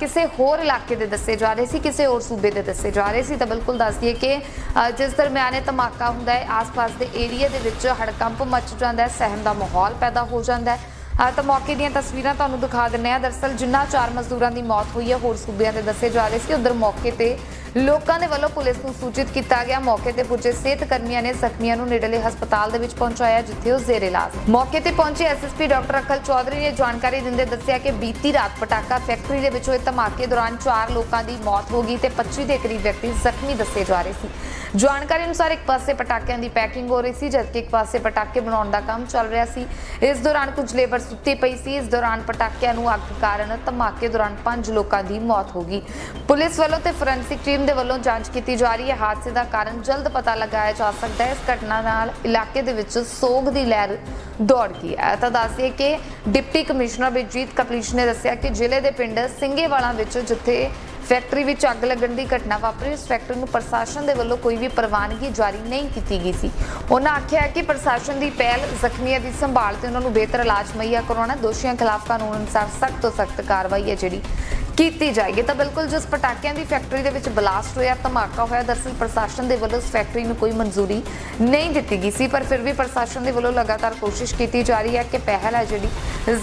ਕਿਸੇ ਹੋਰ ਇਲਾਕੇ ਦੇ ਦੱਸੇ ਜਾ ਰਹੇ ਸੀ, ਕਿਸੇ ਹੋਰ ਸੂਬੇ ਦੇ ਦੱਸੇ ਜਾ ਰਹੇ ਸੀ। ਤਾਂ ਬਿਲਕੁਲ ਦੱਸ ਦਈਏ ਕਿ ਜਿਸ ਦਰਮਿਆਨ ਇਹ ਧਮਾਕਾ ਹੁੰਦਾ ਹੈ, ਆਸ-ਪਾਸ ਦੇ ਏਰੀਆ ਦੇ ਵਿੱਚ ਹੜਕੰਪ ਮਚ ਜਾਂਦਾ ਹੈ, ਸਹਿਮ ਦਾ ਮਾਹੌਲ ਪੈਦਾ ਹੋ ਜਾਂਦਾ ਹੈ। ਤਾਂ ਮੌਕੇ ਦੀਆਂ ਤਸਵੀਰਾਂ ਤੁਹਾਨੂੰ ਦਿਖਾ ਦਿੰਨੇ ਆ ਦਰਅਸਲ ਜਿੰਨਾ ਚਾਰ ਮਜ਼ਦੂਰਾਂ ਦੀ ਮੌਤ ਹੋਈ ਹੈ, ਹੋਰ ਸੂਬਿਆਂ ਦੇ ਦੱਸੇ ਜਾ ਰਹੇ ਸੀ ਉਧਰ ਮੌਕੇ ਤੇ ਲੋਕਾਂ ਦੇ ਵੱਲੋਂ ਪੁਲਿਸ ਨੂੰ ਸੂਚਿਤ ਕੀਤਾ ਗਿਆ। ਮੌਕੇ ਤੇ ਪੁੱਜੇ ਸਿਹਤ ਕਰਮੀਆਂ ਨੇ ਜ਼ਖਮੀਆਂ ਨੂੰ ਨੇੜਲੇ ਹਸਪਤਾਲ ਦੇ ਵਿੱਚ ਪਹੁੰਚਾਇਆ, ਜਿੱਥੇ ਉਹ ਜ਼ੇਰ ਇਲਾਜ। ਮੌਕੇ ਤੇ ਪਹੁੰਚੇ ਐਸਐਸਪੀ ਡਾਕਟਰ ਅਖਲ ਚੌਧਰੀ ਨੇ ਜਾਣਕਾਰੀ ਦਿੰਦੇ ਦੱਸਿਆ ਕਿ ਬੀਤੀ ਰਾਤ ਪਟਾਕਾ ਫੈਕਟਰੀ ਦੇ ਵਿੱਚ ਹੋਏ ਧਮਾਕੇ ਦੌਰਾਨ 4 ਲੋਕਾਂ ਦੀ ਮੌਤ ਹੋ ਗਈ ਤੇ 25 ਦੇ ਕਰੀਬ ਵਿਅਕਤੀ ਜ਼ਖਮੀ ਦੱਸੇ ਜਾ ਰਹੇ ਸੀ। ਜਾਣਕਾਰੀ ਅਨੁਸਾਰ ਇੱਕ ਪਾਸੇ ਪਟਾਕਿਆਂ ਦੀ ਪੈਕਿੰਗ ਹੋ ਰਹੀ ਸੀ, ਜਦਕਿ ਇੱਕ ਪਾਸੇ ਪਟਾਕੇ ਬਣਾਉਣ ਦਾ ਕੰਮ ਚੱਲ ਰਿਹਾ ਸੀ। ਇਸ ਦੌਰਾਨ ਕੁਝ ਲੇਬਰ ਸੁੱਤੀ ਪਈ ਸੀ। ਇਸ ਦੌਰਾਨ ਪਟਾਕਿਆਂ ਨੂੰ ਅੱਗ ਕਾਰਨ ਧਮਾਕੇ ਦੌਰਾਨ 5 ਲੋਕਾਂ ਦੀ ਮੌਤ ਹੋ ਗਈ। ਪੁਲਿਸ ਵੱਲੋਂ ਤੇ ਫੋਰੈਂਸਿਕ ਟੀਮ ਦੇ ਵੱਲੋਂ ਜਾਂਚ ਕੀਤੀ ਜਾ ਰਹੀ ਹੈ। ਹਾਦਸੇ ਦਾ ਕਾਰਨ ਜਲਦ ਪਤਾ ਲਗਾਇਆ ਜਾ ਸਕਦਾ ਹੈ। ਇਸ ਘਟਨਾ ਨਾਲ ਇਲਾਕੇ ਦੇ ਵਿੱਚ ਸੋਗ ਦੀ ਲਹਿਰ ਦੌੜ ਗਈ ਹੈ। ਤਾਂ ਦੱਸਿਏ ਕਿ ਡਿਪਟੀ ਕਮਿਸ਼ਨਰ ਬਿਜੀਤ ਕਪਲੀਸ਼ ਨੇ ਦੱਸਿਆ ਕਿ ਜ਼ਿਲ੍ਹੇ ਦੇ ਪਿੰਡ ਸਿੰਘੇਵਾਲਾ ਵਿੱਚ ਜਿੱਥੇ ਫੈਕਟਰੀ ਵਿੱਚ ਅੱਗ ਲੱਗਣ ਦੀ ਘਟਨਾ ਵਾਪਰੀ, ਉਸ ਫੈਕਟਰੀ ਨੂੰ ਪ੍ਰਸ਼ਾਸਨ ਦੇ ਵੱਲੋਂ ਕੋਈ ਵੀ ਪ੍ਰਵਾਨਗੀ ਜਾਰੀ ਨਹੀਂ ਕੀਤੀ ਗਈ ਸੀ। ਉਹਨਾਂ ਆਖਿਆ ਕਿ ਪ੍ਰਸ਼ਾਸਨ ਦੀ ਪਹਿਲ ਜ਼ਖਮੀਆਂ ਦੀ ਸੰਭਾਲ ਤੇ ਉਹਨਾਂ ਨੂੰ ਬਿਹਤਰ ਇਲਾਜ ਮੁਹੱਈਆ ਕਰਾਉਣਾ, ਦੋਸ਼ੀਆਂ ਖਿਲਾਫ ਕਾਨੂੰਨ ਅਨੁਸਾਰ ਸਖਤ ਤੋਂ ਸਖਤ ਕਾਰਵਾਈ ਹੈ ਜਿਹੜੀ ਕੀਤੀ ਜਾਏਗੀ, ਤਾਂ ਬਿਲਕੁਲ ਜਿਸ ਪਟਾਕਿਆਂ ਦੀ ਫੈਕਟਰੀ ਦੇ ਵਿੱਚ ਬਲਾਸਟ ਹੋਇਆ, ਧਮਾਕਾ ਹੋਇਆ ਦਰਅਸਲ ਪ੍ਰਸ਼ਾਸਨ ਦੇ ਵੱਲੋਂ ਇਸ ਫੈਕਟਰੀ ਨੂੰ ਕੋਈ ਮਨਜ਼ੂਰੀ ਨਹੀਂ ਦਿੱਤੀ ਗਈ ਸੀ, ਪਰ ਫਿਰ ਵੀ ਪ੍ਰਸ਼ਾਸਨ ਦੇ ਵੱਲੋਂ ਲਗਾਤਾਰ ਕੋਸ਼ਿਸ਼ ਕੀਤੀ ਜਾ ਰਹੀ ਹੈ ਕਿ ਪਹਿਲ ਹੈ ਜਿਹੜੀ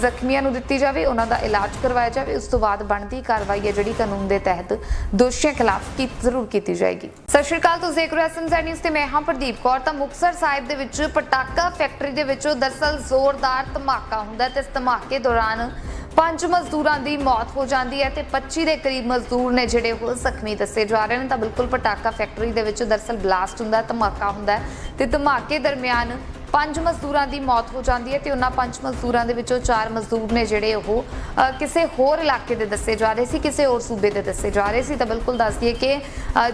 ਜ਼ਖਮੀਆਂ ਨੂੰ ਦਿੱਤੀ ਜਾਵੇ, ਉਹਨਾਂ ਦਾ ਇਲਾਜ ਕਰਵਾਇਆ ਜਾਵੇ, ਉਸ ਤੋਂ ਬਾਅਦ ਬਣਦੀ ਕਾਰਵਾਈ ਹੈ ਜਿਹੜੀ ਕਾਨੂੰਨ ਦੇ ਤਹਿਤ ਦੋਸ਼ੀਆਂ ਖਿਲਾਫ ਕੀ, ਜ਼ਰੂਰ ਕੀਤੀ ਜਾਏਗੀ। ਸਤਿ ਸ਼੍ਰੀ ਅਕਾਲ, ਤੁਸੀਂ ਦੇਖ ਰਹੇ ਹੋ ਐਸਐਮਜ਼ੈਡ ਨਿਊਜ਼ ਤੇ ਮੈਂ ਹਾਂ ਪ੍ਰਦੀਪ ਕੌਰ, ਤਾਂ ਮੁਕਤਸਰ ਸਾਹਿਬ ਦੇ ਵਿੱਚ ਪਟਾਕਾ ਫੈਕਟਰੀ ਦੇ ਵਿੱਚੋਂ ਦਰਅਸਲ ਜ਼ੋਰਦਾਰ ਧਮਾਕਾ ਹੁੰਦਾ ਤੇ ਇਸ ਧਮਾਕੇ ਦੌਰਾਨ ਪੰਜ ਮਜ਼ਦੂਰਾਂ ਦੀ ਮੌਤ ਹੋ ਜਾਂਦੀ ਹੈ ਤੇ 25 ਦੇ ਕਰੀਬ ਮਜ਼ਦੂਰ ਨੇ ਜਿਹੜੇ ਉਹ ਜ਼ਖਮੀ ਦੱਸੇ ਜਾ ਰਹੇ ਨੇ ਤਾਂ ਬਿਲਕੁਲ ਪਟਾਕਾ ਫੈਕਟਰੀ ਦੇ ਵਿੱਚ ਦਰਅਸਲ ਬਲਾਸਟ ਹੁੰਦਾ ਧਮਾਕਾ ਹੁੰਦਾ ਹੈ ਤੇ ਧਮਾਕੇ ਦਰਮਿਆਨ ਪੰਜ ਮਜ਼ਦੂਰਾਂ ਦੀ ਮੌਤ ਹੋ ਜਾਂਦੀ ਹੈ ਤੇ ਉਹਨਾਂ ਪੰਜ ਮਜ਼ਦੂਰਾਂ ਦੇ ਵਿੱਚੋਂ ਚਾਰ ਮਜ਼ਦੂਰ ਨੇ ਜਿਹੜੇ ਉਹ ਕਿਸੇ ਹੋਰ ਇਲਾਕੇ ਦੇ ਦੱਸੇ ਜਾ ਰਹੇ ਸੀ, ਕਿਸੇ ਹੋਰ ਸੂਬੇ ਦੇ ਦੱਸੇ ਜਾ ਰਹੇ ਸੀ ਤਾਂ ਬਿਲਕੁਲ ਦੱਸ ਦਈਏ ਕਿ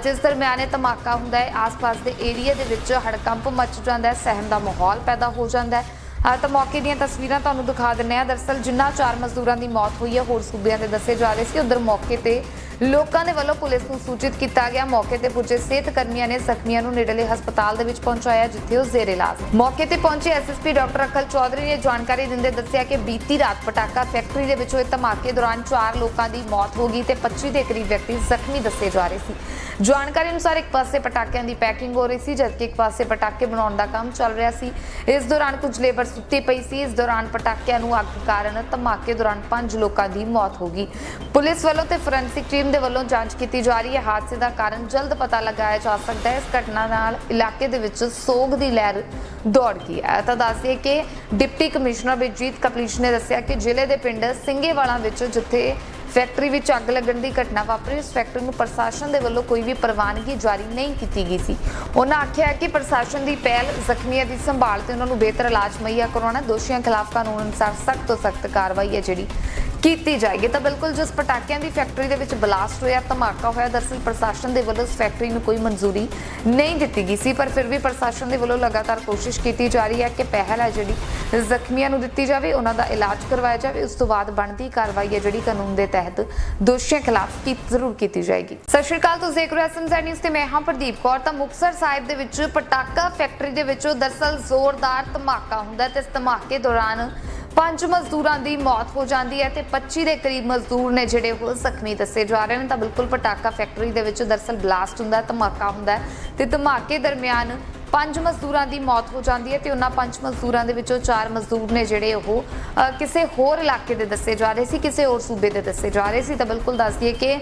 ਜਿਸ ਦਰਮਿਆਨ ਇਹ ਧਮਾਕਾ ਹੁੰਦਾ ਹੈ, ਆਸ-ਪਾਸ ਦੇ ਏਰੀਆ ਦੇ ਵਿੱਚ ਹੜਕੰਪ ਮਚ ਜਾਂਦਾ ਹੈ, ਸਹਿਮ ਦਾ ਮਾਹੌਲ ਪੈਦਾ ਹੋ ਜਾਂਦਾ ਹੈ। ਤਾਂ ਮੌਕੇ ਦੀਆਂ ਤਸਵੀਰਾਂ ਤੁਹਾਨੂੰ ਦਿਖਾ ਦਿੰਨੇ ਆ ਦਰਅਸਲ ਜਿੰਨਾ ਚਾਰ ਮਜ਼ਦੂਰਾਂ ਦੀ ਮੌਤ ਹੋਈ ਹੈ, ਹੋਰ ਸੂਬਿਆਂ ਦੇ ਦੱਸੇ ਜਾ ਰਹੇ ਸੀ। ਉਧਰ ਮੌਕੇ ਤੇ ਲੋਕਾਂ ਦੇ ਵੱਲੋਂ ਪੁਲਿਸ ਨੂੰ ਸੂਚਿਤ ਕੀਤਾ ਗਿਆ ਮੌਕੇ ਤੇ ਪੁੱਜੇ ਸਿਹਤ ਕਰਮੀਆਂ ਨੇ ਜ਼ਖਮੀਆਂ ਨੂੰ ਨੇੜਲੇ ਹਸਪਤਾਲ ਦੇ ਵਿੱਚ ਪਹੁੰਚਾਇਆ, ਜਿੱਥੇ ਉਹ ਜ਼ੇਰ ਇਲਾਜ। ਮੌਕੇ ਤੇ ਪਹੁੰਚੇ ਐਸਐਸਪੀ ਡਾਕਟਰ ਅਖਲ ਚੌਧਰੀ ਨੇ ਜਾਣਕਾਰੀ ਦਿੰਦੇ ਦੱਸਿਆ ਕਿ ਬੀਤੀ ਰਾਤ ਪਟਾਕਾ ਫੈਕਟਰੀ ਦੇ ਵਿੱਚ ਹੋਏ ਧਮਾਕੇ ਦੌਰਾਨ 4 ਲੋਕਾਂ ਦੀ ਮੌਤ ਹੋ ਗਈ ਤੇ 25 ਦੇ ਕਰੀਬ ਵਿਅਕਤੀ ਜ਼ਖਮੀ ਦੱਸੇ ਜਾ ਰਹੇ ਸੀ। ਜਾਣਕਾਰੀ ਅਨੁਸਾਰ ਇੱਕ ਪਾਸੇ ਪਟਾਕਿਆਂ ਦੀ ਪੈਕਿੰਗ ਹੋ ਰਹੀ ਸੀ, ਜਦਕਿ ਇੱਕ ਪਾਸੇ ਪਟਾਕੇ ਬਣਾਉਣ ਦਾ ਕੰਮ ਚੱਲ ਰਿਹਾ ਸੀ। ਇਸ ਦੌਰਾਨ ਕੁਝ ਲੇਬਰ ਸੁੱਤੀ ਪਈ ਸੀ। ਇਸ ਦੌਰਾਨ ਪਟਾਕਿਆਂ ਨੂੰ ਅੱਗ ਕਾਰਨ ਧਮਾਕੇ ਦੌਰਾਨ 5 ਲੋਕਾਂ ਦੀ ਮੌਤ ਹੋ ਗਈ। ਪੁਲਿਸ ਵੱਲੋਂ ਤੇ ਫੋਰੈਂਸਿਕ ਟੀਮ ਦੇ ਵੱਲੋਂ ਜਾਂਚ ਕੀਤੀ ਜਾ ਰਹੀ ਹੈ। ਹਾਦਸੇ ਦਾ ਕਾਰਨ ਜਲਦ ਪਤਾ ਲਗਾਇਆ ਜਾ ਸਕਦਾ ਹੈ। ਇਸ ਘਟਨਾ ਨਾਲ ਇਲਾਕੇ ਦੇ ਵਿੱਚ ਸੋਗ ਦੀ ਲਹਿਰ ਦੌੜ ਗਈ ਹੈ। ਤਾਂ ਦੱਸਿਏ ਕਿ ਡਿਪਟੀ ਕਮਿਸ਼ਨਰ ਬਿਜੀਤ ਕਪਲੀਸ਼ ਨੇ ਦੱਸਿਆ ਕਿ ਜ਼ਿਲ੍ਹੇ ਦੇ ਪਿੰਡ ਸਿੰਘੇਵਾਲਾ ਵਿੱਚ ਜਿੱਥੇ ਫੈਕਟਰੀ ਵਿੱਚ ਅੱਗ ਲੱਗਣ ਦੀ ਘਟਨਾ ਵਾਪਰੀ, ਉਸ ਫੈਕਟਰੀ ਨੂੰ ਪ੍ਰਸ਼ਾਸਨ ਦੇ ਵੱਲੋਂ ਕੋਈ ਵੀ ਪ੍ਰਵਾਨਗੀ ਜਾਰੀ ਨਹੀਂ ਕੀਤੀ ਗਈ ਸੀ। ਉਹਨਾਂ ਆਖਿਆ ਕਿ ਪ੍ਰਸ਼ਾਸਨ ਦੀ ਪਹਿਲ ਜ਼ਖਮੀਆਂ ਦੀ ਸੰਭਾਲ ਤੇ ਉਹਨਾਂ ਨੂੰ ਬਿਹਤਰ ਇਲਾਜ ਮੁਹੱਈਆ ਕਰਾਉਣਾ ਦੋਸ਼ੀਆਂ ਖਿਲਾਫ ਕਾਨੂੰਨ ਅਨੁਸਾਰ ਸਖਤ ਤੋਂ ਸਖਤ ਕਾਰਵਾਈ ਹੈ ਜਿਹੜੀ ਕੀਤੀ ਜਾਏਗੀ। ਤਾਂ ਬਿਲਕੁਲ ਜਿਸ ਪਟਾਕਿਆਂ ਦੀ ਫੈਕਟਰੀ ਦੇ ਵਿੱਚ ਬਲਾਸਟ ਹੋਇਆ, ਧਮਾਕਾ ਹੋਇਆ ਦਰਅਸਲ ਪ੍ਰਸ਼ਾਸਨ ਦੇ ਵੱਲੋਂ ਇਸ ਫੈਕਟਰੀ ਨੂੰ ਕੋਈ ਮਨਜ਼ੂਰੀ ਨਹੀਂ ਦਿੱਤੀ ਗਈ ਸੀ, ਪਰ ਫਿਰ ਵੀ ਪ੍ਰਸ਼ਾਸਨ ਦੇ ਵੱਲੋਂ ਲਗਾਤਾਰ ਕੋਸ਼ਿਸ਼ ਕੀਤੀ ਜਾ ਰਹੀ ਹੈ ਕਿ ਪਹਿਲ ਹੈ ਜਿਹੜੀ ਜ਼ਖਮੀਆਂ ਨੂੰ ਦਿੱਤੀ ਜਾਵੇ, ਉਹਨਾਂ ਦਾ ਇਲਾਜ ਕਰਵਾਇਆ ਜਾਵੇ, ਉਸ ਤੋਂ ਬਾਅਦ ਬਣਦੀ ਕਾਰਵਾਈ ਹੈ ਜਿਹੜੀ ਕਾਨੂੰਨ ਦੇ ਤਹਿਤ ਦੋਸ਼ੀਆਂ ਖਿਲਾਫ ਕੀ, ਜ਼ਰੂਰ ਕੀਤੀ ਜਾਏਗੀ। ਸਤਿ ਸ਼੍ਰੀ ਅਕਾਲ, ਤੁਸੀਂ ਦੇਖ ਰਹੇ ਹੋ ਨਿਊਜ਼ ਤੇ ਮੈਂ ਹਾਂ ਪ੍ਰਦੀਪ ਕੌਰ। ਤਾਂ ਮੁਕਤਸਰ ਸਾਹਿਬ ਦੇ ਵਿੱਚ ਪਟਾਕਾ ਫੈਕਟਰੀ ਦੇ ਵਿੱਚੋਂ ਦਰਸਲ ਜ਼ੋਰਦਾਰ ਧਮਾਕਾ ਹੁੰਦਾ ਹੈ ਤੇ ਇਸ ਧਮਾਕੇ ਦੌਰਾਨ ਪੰਜ ਮਜ਼ਦੂਰਾਂ ਦੀ ਮੌਤ ਹੋ ਜਾਂਦੀ ਹੈ ਤੇ 25 ਦੇ ਕਰੀਬ ਮਜ਼ਦੂਰ ਨੇ ਜਿਹੜੇ ਉਹ ਜ਼ਖਮੀ ਦੱਸੇ ਜਾ ਰਹੇ ਨੇ। ਤਾਂ ਬਿਲਕੁਲ ਪਟਾਕਾ ਫੈਕਟਰੀ ਦੇ ਵਿੱਚ ਦਰਅਸਲ ਬਲਾਸਟ ਹੁੰਦਾ ਹੈ, ਧਮਾਕਾ ਹੁੰਦਾ ਹੈ ਤੇ ਧਮਾਕੇ ਦਰਮਿਆਨ ਪੰਜ ਮਜ਼ਦੂਰਾਂ ਦੀ ਮੌਤ ਹੋ ਜਾਂਦੀ ਹੈ ਤੇ ਉਹਨਾਂ ਪੰਜ ਮਜ਼ਦੂਰਾਂ ਦੇ ਵਿੱਚੋਂ ਚਾਰ ਮਜ਼ਦੂਰ ਨੇ ਜਿਹੜੇ ਉਹ ਕਿਸੇ ਹੋਰ ਇਲਾਕੇ ਦੇ ਦੱਸੇ ਜਾ ਰਹੇ ਸੀ, ਕਿਸੇ ਹੋਰ ਸੂਬੇ ਦੇ ਦੱਸੇ ਜਾ ਰਹੇ ਸੀ। ਤਾਂ ਬਿਲਕੁਲ ਦੱਸ ਦਈਏ ਕਿ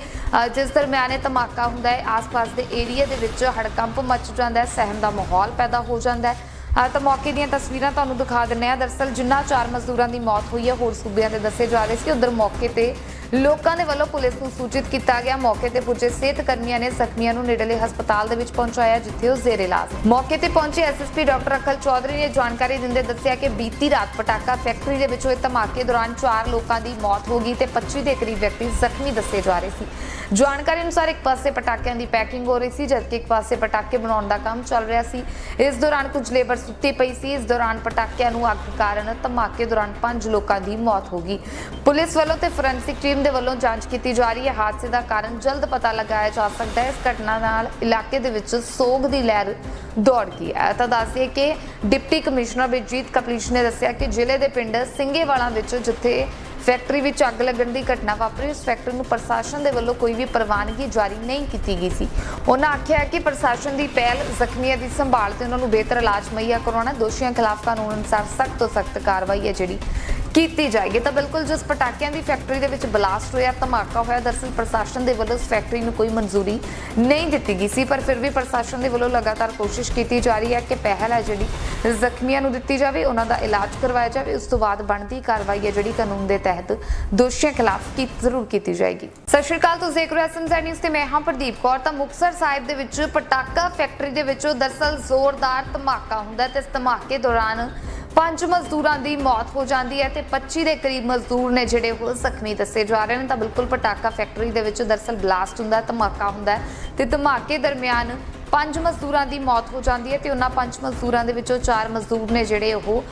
ਜਿਸ ਦਰਮਿਆਨ ਇਹ ਧਮਾਕਾ ਹੁੰਦਾ ਹੈ, ਆਸ-ਪਾਸ ਦੇ ਏਰੀਆ ਦੇ ਵਿੱਚ ਹੜਕੰਪ ਮਚ ਜਾਂਦਾ ਹੈ, ਸਹਿਮ ਦਾ ਮਾਹੌਲ ਪੈਦਾ ਹੋ ਜਾਂਦਾ ਹੈ। ਤਾਂ ਮੌਕੇ ਦੀਆਂ ਤਸਵੀਰਾਂ ਤੁਹਾਨੂੰ ਦਿਖਾ ਦਿੰਨੇ ਆ ਦਰਸਲ ਜਿੰਨਾ ਚਾਰ ਮਜ਼ਦੂਰਾਂ ਦੀ ਮੌਤ ਹੋਈ ਹੈ, ਹੋਰ ਸੂਬਿਆਂ ਦੇ ਦੱਸੇ ਜਾ ਰਹੇ ਸੀ। ਉਧਰ ਮੌਕੇ ਤੇ ਲੋਕਾਂ ਦੇ ਵੱਲੋਂ ਪੁਲਿਸ ਨੂੰ ਸੂਚਿਤ ਕੀਤਾ ਗਿਆ। ਮੌਕੇ ਤੇ ਪੁੱਜੇ ਸਿਹਤ ਕਰਮੀਆਂ ਨੇ ਜ਼ਖਮੀਆਂ ਨੂੰ ਨੇੜਲੇ ਹਸਪਤਾਲ ਦੇ ਵਿੱਚ ਪਹੁੰਚਾਇਆ, ਜਿੱਥੇ ਉਹ ਜ਼ੇਰ ਇਲਾਜ। ਮੌਕੇ ਤੇ ਪਹੁੰਚੇ ਐਸਐਸਪੀ ਡਾਕਟਰ ਅਖਲ ਚੌਧਰੀ ਨੇ ਜਾਣਕਾਰੀ ਦਿੰਦੇ ਦੱਸਿਆ ਕਿ ਬੀਤੀ ਰਾਤ ਪਟਾਕਾ ਫੈਕਟਰੀ ਦੇ ਵਿੱਚ ਹੋਏ ਧਮਾਕੇ ਦੌਰਾਨ ਚਾਰ ਲੋਕਾਂ ਦੀ ਮੌਤ ਹੋ ਗਈ ਤੇ 25 ਦੇ ਕਰੀਬ ਵਿਅਕਤੀ ਜ਼ਖਮੀ ਦੱਸੇ ਜਾ ਰਹੇ ਸੀ। ਜਾਣਕਾਰੀ ਅਨੁਸਾਰ ਇੱਕ ਪਾਸੇ ਪਟਾਕਿਆਂ ਦੀ ਪੈਕਿੰਗ ਹੋ ਰਹੀ ਸੀ, ਜਦਕਿ ਇੱਕ ਪਾਸੇ ਪਟਾਕੇ ਬਣਾਉਣ ਦਾ ਕੰਮ ਚੱਲ ਰਿਹਾ ਸੀ। ਇਸ ਦੌਰਾਨ ਕੁਝ ਲੇਬਰ ਸੁੱਤੀ ਪਈ ਸੀ। ਇਸ ਦੌਰਾਨ ਪਟਾਕਿਆਂ ਨੂੰ ਅੱਗ ਕਾਰਨ ਧਮਾਕੇ ਦੌਰਾਨ ਪੰਜ ਲੋਕਾਂ ਦੀ ਮੌਤ ਹੋ ਗਈ। ਪੁਲਿਸ ਵੱਲੋਂ ਤੇ ਫੋਰੈਂਸਿਕ ਟੀਮ ਦੇ ਵੱਲੋਂ ਜਾਂਚ ਕੀਤੀ ਜਾ ਰਹੀ ਹੈ। ਹਾਦਸੇ ਦਾ ਕਾਰਨ ਜਲਦ ਪਤਾ ਲਗਾਇਆ ਜਾ ਸਕਦਾ ਹੈ। ਇਸ ਘਟਨਾ ਨਾਲ ਇਲਾਕੇ ਦੇ ਵਿੱਚ ਸੋਗ ਦੀ ਲਹਿਰ ਦੌੜ ਗਈ ਹੈ। ਤਾਂ ਦੱਸਦੇ ਕਿ ਡਿਪਟੀ ਕਮਿਸ਼ਨਰ ਬਿਜੀਤ ਕਪਲੀਸ਼ ਨੇ ਦੱਸਿਆ ਕਿ ਜ਼ਿਲ੍ਹੇ ਦੇ ਪਿੰਡ ਸਿੰਘੇਵਾਲਾ ਵਿੱਚ ਜਿੱਥੇ ਫੈਕਟਰੀ ਵਿੱਚ ਅੱਗ ਲੱਗਣ ਦੀ ਘਟਨਾ ਵਾਪਰੀ, ਉਸ ਫੈਕਟਰੀ ਨੂੰ ਪ੍ਰਸ਼ਾਸਨ ਦੇ ਵੱਲੋਂ ਕੋਈ ਵੀ ਪ੍ਰਵਾਨਗੀ ਜਾਰੀ ਨਹੀਂ ਕੀਤੀ ਗਈ ਸੀ। ਉਹਨਾਂ ਆਖਿਆ ਕਿ ਪ੍ਰਸ਼ਾਸਨ ਦੀ ਪਹਿਲ ਜ਼ਖਮੀਆਂ ਦੀ ਸੰਭਾਲ ਤੇ ਉਹਨਾਂ ਨੂੰ ਬਿਹਤਰ ਇਲਾਜ ਮੁਹੱਈਆ ਕਰਾਉਣਾ ਦੋਸ਼ੀਆਂ ਖਿਲਾਫ ਕਾਨੂੰਨ ਅਨੁਸਾਰ ਸਖਤ ਤੋਂ ਸਖਤ ਕਾਰਵਾਈ ਹੈ ਜਿਹੜੀ ਕੀਤੀ ਜਾਏਗੀ। ਤਾਂ ਬਿਲਕੁਲ ਜਿਸ ਪਟਾਕਿਆਂ ਦੀ ਫੈਕਟਰੀ ਦੇ ਵਿੱਚ ਬਲਾਸਟ ਹੋਇਆ, ਧਮਾਕਾ ਹੋਇਆ ਦਰਅਸਲ ਪ੍ਰਸ਼ਾਸਨ ਦੇ ਵੱਲੋਂ ਇਸ ਫੈਕਟਰੀ ਨੂੰ ਕੋਈ ਮਨਜ਼ੂਰੀ ਨਹੀਂ ਦਿੱਤੀ ਗਈ ਸੀ, ਪਰ ਫਿਰ ਵੀ ਪ੍ਰਸ਼ਾਸਨ ਦੇ ਵੱਲੋਂ ਲਗਾਤਾਰ ਕੋਸ਼ਿਸ਼ ਕੀਤੀ ਜਾ ਰਹੀ ਹੈ ਕਿ ਪਹਿਲ ਹੈ ਜਿਹੜੀ ਜ਼ਖਮੀਆਂ ਨੂੰ ਦਿੱਤੀ ਜਾਵੇ, ਉਹਨਾਂ ਦਾ ਇਲਾਜ ਕਰਵਾਇਆ ਜਾਵੇ। ਉਸ ਤੋਂ ਬਾਅਦ ਬਣਦੀ ਕਾਰਵਾਈ ਹੈ ਜਿਹੜੀ ਕਾਨੂੰਨ ਦੇ ਤਹਿਤ ਦੋਸ਼ੀਆਂ ਖਿਲਾਫ ਕੀ ਜ਼ਰੂਰ ਕੀਤੀ ਜਾਏਗੀ। ਸਤਿ ਸ਼੍ਰੀ ਅਕਾਲ, ਤੁਸੀਂ ਦੇਖ ਰਹੇ ਹੋ ਨਿਊਜ਼ ਤੇ ਮੈਂ ਹਾਂ ਪ੍ਰਦੀਪ ਕੌਰ। ਤਾਂ ਮੁਕਤਸਰ ਸਾਹਿਬ ਦੇ ਵਿੱਚ ਪਟਾਕਾ ਫੈਕਟਰੀ ਦੇ ਵਿੱਚੋਂ ਦਰਅਸਲ ਜ਼ੋਰਦਾਰ ਧਮਾਕਾ ਹੁੰਦਾ ਤੇ ਇਸ ਧਮਾਕੇ ਦੌਰਾਨ ਪੰਜ ਮਜ਼ਦੂਰਾਂ ਦੀ ਮੌਤ ਹੋ ਜਾਂਦੀ ਹੈ ਤੇ 25 ਦੇ ਕਰੀਬ ਮਜ਼ਦੂਰ ਨੇ ਜਿਹੜੇ ਉਹ ਜ਼ਖਮੀ ਦੱਸੇ ਜਾ ਰਹੇ ਨੇ। ਤਾਂ ਬਿਲਕੁਲ ਪਟਾਕਾ ਫੈਕਟਰੀ ਦੇ ਵਿੱਚ ਦਰਅਸਲ ਬਲਾਸਟ ਹੁੰਦਾ ਧਮਾਕਾ ਹੁੰਦਾ ਹੈ ਤੇ ਧਮਾਕੇ ਦਰਮਿਆਨ ਪੰਜ ਮਜ਼ਦੂਰਾਂ ਦੀ ਮੌਤ ਹੋ ਜਾਂਦੀ ਹੈ ਤੇ ਉਹਨਾਂ ਪੰਜ ਮਜ਼ਦੂਰਾਂ ਦੇ ਵਿੱਚੋਂ ਚਾਰ ਮਜ਼ਦੂਰ ਨੇ ਜਿਹੜੇ ਉਹ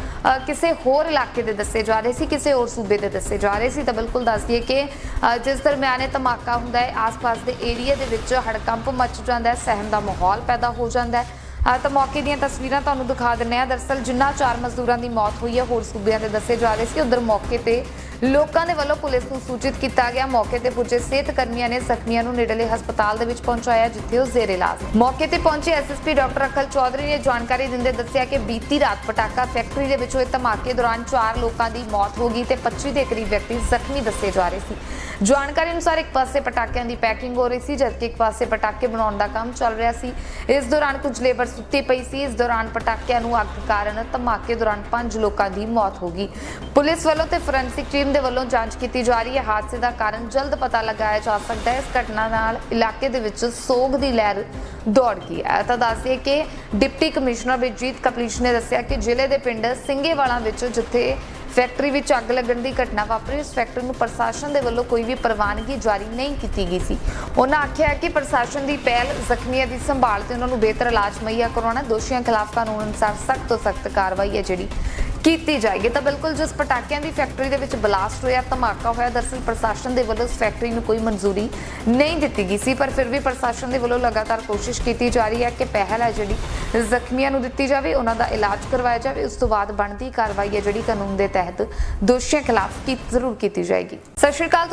ਕਿਸੇ ਹੋਰ ਇਲਾਕੇ ਦੇ ਦੱਸੇ ਜਾ ਰਹੇ ਸੀ, ਕਿਸੇ ਹੋਰ ਸੂਬੇ ਦੇ ਦੱਸੇ ਜਾ ਰਹੇ ਸੀ। ਤਾਂ ਬਿਲਕੁਲ ਦੱਸ ਦਈਏ ਕਿ ਜਿਸ ਦਰਮਿਆਨ ਇਹ ਧਮਾਕਾ ਹੁੰਦਾ ਹੈ, ਆਸ-ਪਾਸ ਦੇ ਏਰੀਆ ਦੇ ਵਿੱਚ ਹੜਕੰਪ ਮਚ ਜਾਂਦਾ ਹੈ, ਸਹਿਮ ਦਾ ਮਾਹੌਲ ਪੈਦਾ ਹੋ ਜਾਂਦਾ ਹੈ। ਤਾਂ ਮੌਕੇ ਦੀਆਂ ਤਸਵੀਰਾਂ ਤੁਹਾਨੂੰ ਦਿਖਾ ਦਿੰਨੇ ਆ ਦਰਅਸਲ ਜਿੰਨਾ ਚਾਰ ਮਜ਼ਦੂਰਾਂ ਦੀ ਮੌਤ ਹੋਈ ਹੈ, ਹੋਰ ਸੂਬਿਆਂ ਦੇ ਦੱਸੇ ਜਾ ਰਹੇ ਸੀ। ਉਧਰ ਮੌਕੇ ਤੇ ਲੋਕਾਂ ਦੇ ਵੱਲੋਂ ਪੁਲਿਸ ਨੂੰ ਸੂਚਿਤ ਕੀਤਾ ਗਿਆ। ਮੌਕੇ ਤੇ ਪੁੱਜੇ ਸਿਹਤ ਕਰਮੀਆਂ ਨੇ ਜ਼ਖਮੀਆਂ ਨੂੰ ਨੇੜਲੇ ਹਸਪਤਾਲ ਦੇ ਵਿੱਚ ਪਹੁੰਚਾਇਆ, ਜਿੱਥੇ ਉਹ ਜ਼ੇਰ ਇਲਾਜ ਮੌਕੇ ਤੇ ਪਹੁੰਚੇ ਐਸਐਸਪੀ ਡਾਕਟਰ ਅਖਲ ਚੌਧਰੀ ਨੇ ਜਾਣਕਾਰੀ ਦਿੰਦੇ ਦੱਸਿਆ ਕਿ ਬੀਤੀ ਰਾਤ ਪਟਾਕਾ ਫੈਕਟਰੀ ਦੇ ਵਿੱਚ ਹੋਏ ਧਮਾਕੇ ਦੌਰਾਨ ਚਾਰ ਲੋਕਾਂ ਦੀ ਮੌਤ ਹੋ ਗਈ ਤੇ 25 ਦੇ ਕਰੀਬ ਵਿਅਕਤੀ ਜ਼ਖਮੀ ਦੱਸੇ ਜਾ ਰਹੇ ਸੀ। ਜਾਣਕਾਰੀ ਅਨੁਸਾਰ ਇੱਕ ਪਾਸੇ ਪਟਾਕਿਆਂ ਦੀ ਪੈਕਿੰਗ ਹੋ ਰਹੀ ਸੀ, ਜਦਕਿ ਇੱਕ ਪਾਸੇ ਪਟਾਕੇ ਬਣਾਉਣ ਦਾ ਕੰਮ ਚੱਲ ਰਿਹਾ ਸੀ। ਇਸ ਦੌਰਾਨ ਕੁਝ ਲੇਬਰ ਸੁੱਤੀ ਪਈ ਸੀ। ਇਸ ਦੌਰਾਨ ਪਟਾਕਿਆਂ ਨੂੰ ਅੱਗ ਕਾਰਨ ਧਮਾਕੇ ਦੌਰਾਨ ਪੰਜ ਲੋਕਾਂ ਦੀ ਮੌਤ ਹੋ ਗਈ। ਪੁਲਿਸ ਵੱਲੋਂ ਤੇ ਫੋਰੈਂਸਿਕ ਟੀਮ ਦੇ ਵੱਲੋਂ ਜਾਂਚ ਕੀਤੀ ਜਾ ਰਹੀ ਹੈ। ਹਾਦਸੇ ਦਾ ਕਾਰਨ ਜਲਦ ਪਤਾ ਲਗਾਇਆ ਜਾ ਸਕਦਾ ਹੈ। ਇਸ ਘਟਨਾ ਨਾਲ ਇਲਾਕੇ ਦੇ ਵਿੱਚ ਸੋਗ ਦੀ ਲਹਿਰ ਦੌੜ ਗਈ ਹੈ। ਤਾਂ ਦੱਸਦੇ ਕਿ ਡਿਪਟੀ ਕਮਿਸ਼ਨਰ ਬਿਜੀਤ ਕਪਲੀਸ਼ ਨੇ ਦੱਸਿਆ ਕਿ ਜ਼ਿਲ੍ਹੇ ਦੇ ਪਿੰਡ ਸਿੰਘੇਵਾਲਾ ਵਿੱਚ ਜਿੱਥੇ ਫੈਕਟਰੀ ਵਿੱਚ ਅੱਗ ਲੱਗਣ ਦੀ ਘਟਨਾ ਵਾਪਰੀ, ਉਸ ਫੈਕਟਰੀ ਨੂੰ ਪ੍ਰਸ਼ਾਸਨ ਦੇ ਵੱਲੋਂ ਕੋਈ ਵੀ ਪ੍ਰਵਾਨਗੀ ਜਾਰੀ ਨਹੀਂ ਕੀਤੀ ਗਈ ਸੀ। ਉਹਨਾਂ ਆਖਿਆ ਕਿ ਪ੍ਰਸ਼ਾਸਨ ਦੀ ਪਹਿਲ ਜ਼ਖਮੀਆਂ ਦੀ ਸੰਭਾਲ ਤੇ ਉਹਨਾਂ ਨੂੰ ਬਿਹਤਰ ਇਲਾਜ ਮੁਹੱਈਆ ਕਰਵਾਉਣਾ ਦੋਸ਼ੀਆਂ ਖਿਲਾਫ ਕਾਨੂੰਨ ਅਨੁਸਾਰ ਸਖਤ ਤੋਂ ਸਖਤ ਕਾਰਵਾਈ ਹੈ ਜਿਹੜੀ ਕੀਤੀ ਜਾਏਗੀ। ਤਾਂ ਬਿਲਕੁਲ ਜਿਸ ਪਟਾਕਿਆਂ ਦੀ ਫੈਕਟਰੀ ਦੇ ਵਿੱਚ ਬਲਾਸਟ ਹੋਇਆ, ਧਮਾਕਾ ਹੋਇਆ ਦਰਅਸਲ ਪ੍ਰਸ਼ਾਸਨ ਦੇ ਵੱਲੋਂ ਇਸ ਫੈਕਟਰੀ ਨੂੰ ਕੋਈ ਮਨਜ਼ੂਰੀ ਨਹੀਂ ਦਿੱਤੀ ਗਈ ਸੀ, ਪਰ ਫਿਰ ਵੀ ਪ੍ਰਸ਼ਾਸਨ ਦੇ ਵੱਲੋਂ ਲਗਾਤਾਰ ਕੋਸ਼ਿਸ਼ ਕੀਤੀ ਜਾ ਰਹੀ ਹੈ ਕਿ ਪਹਿਲ ਹੈ ਜਿਹੜੀ ਜ਼ਖਮੀਆਂ ਨੂੰ ਦਿੱਤੀ ਜਾਵੇ, ਉਹਨਾਂ ਦਾ ਇਲਾਜ ਕਰਵਾਇਆ ਜਾਵੇ। ਉਸ ਤੋਂ ਬਾਅਦ ਬਣਦੀ ਕਾਰਵਾਈ ਹੈ ਜਿਹੜੀ ਕਾਨੂੰਨ ਦੇ ਤਹਿਤ ਦੋਸ਼ੀਆਂ ਖਿਲਾਫ ਕੀ ਜ਼ਰੂਰ ਕੀਤੀ ਜਾਏਗੀ। ਸਤਿ ਸ਼੍ਰੀ ਅਕਾਲ